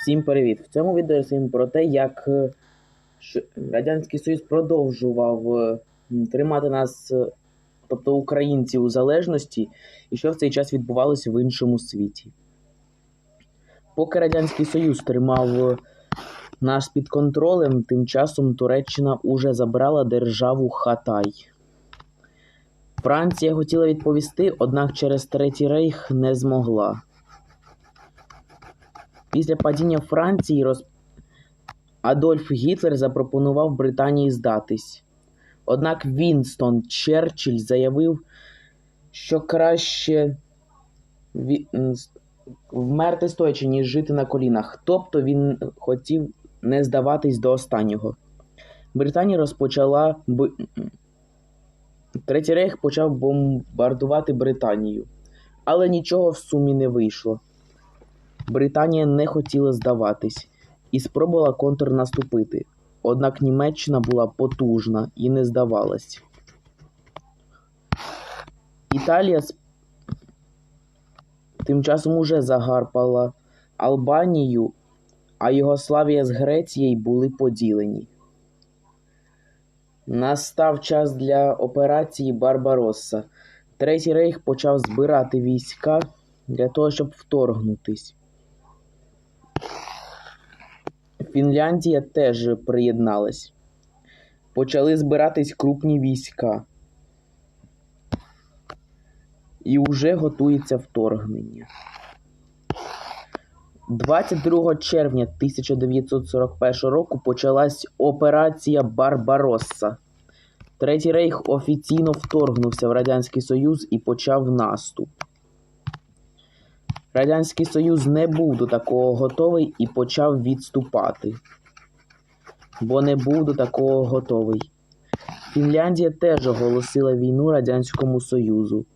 Всім привіт! В цьому відео розповім про те, як е, Радянський Союз продовжував е, тримати нас, е, тобто українців у залежності, і що в цей час відбувалося в іншому світі. Поки Радянський Союз тримав нас під контролем, тим часом Туреччина уже забрала державу Хатай. Франція хотіла відповісти, однак через Третій Рейх не змогла. Після падіння Франції роз... Адольф Гітлер запропонував Британії здатись. Однак Вінстон Черчилль заявив, що краще вмерти стоячи, ніж жити на колінах. Тобто він хотів не здаватись до останнього. Британія розпочала б... Третій рейх почав бомбардувати Британію, але нічого в сумі не вийшло. Британія не хотіла здаватись і спробувала контрнаступити. Однак Німеччина була потужна і не здавалась. Італія тим часом уже загарпала Албанію, а Югославія з Грецією були поділені. Настав час для операції Барбаросса. Третій рейх почав збирати війська для того, щоб вторгнутись. Фінляндія теж приєдналась. Почали збиратись крупні війська. І вже готується вторгнення. 22 червня 1941 року почалась операція Барбаросса. Третій рейх офіційно вторгнувся в Радянський Союз і почав наступ. Радянський Союз не був до такого готовий і почав відступати. Бо не був до такого готовий. Фінляндія теж оголосила війну Радянському Союзу.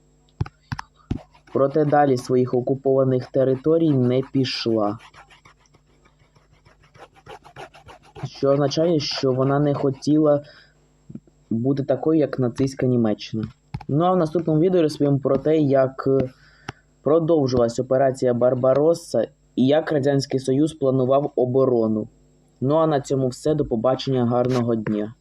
Проте далі своїх окупованих територій не пішла. Що означає, що вона не хотіла бути такою, як нацистська Німеччина. Ну а в наступному відео розповім про те, як е, продовжилась операція Барбаросса і як Радянський Союз планував оборону. Ну а на цьому все. До побачення гарного дня.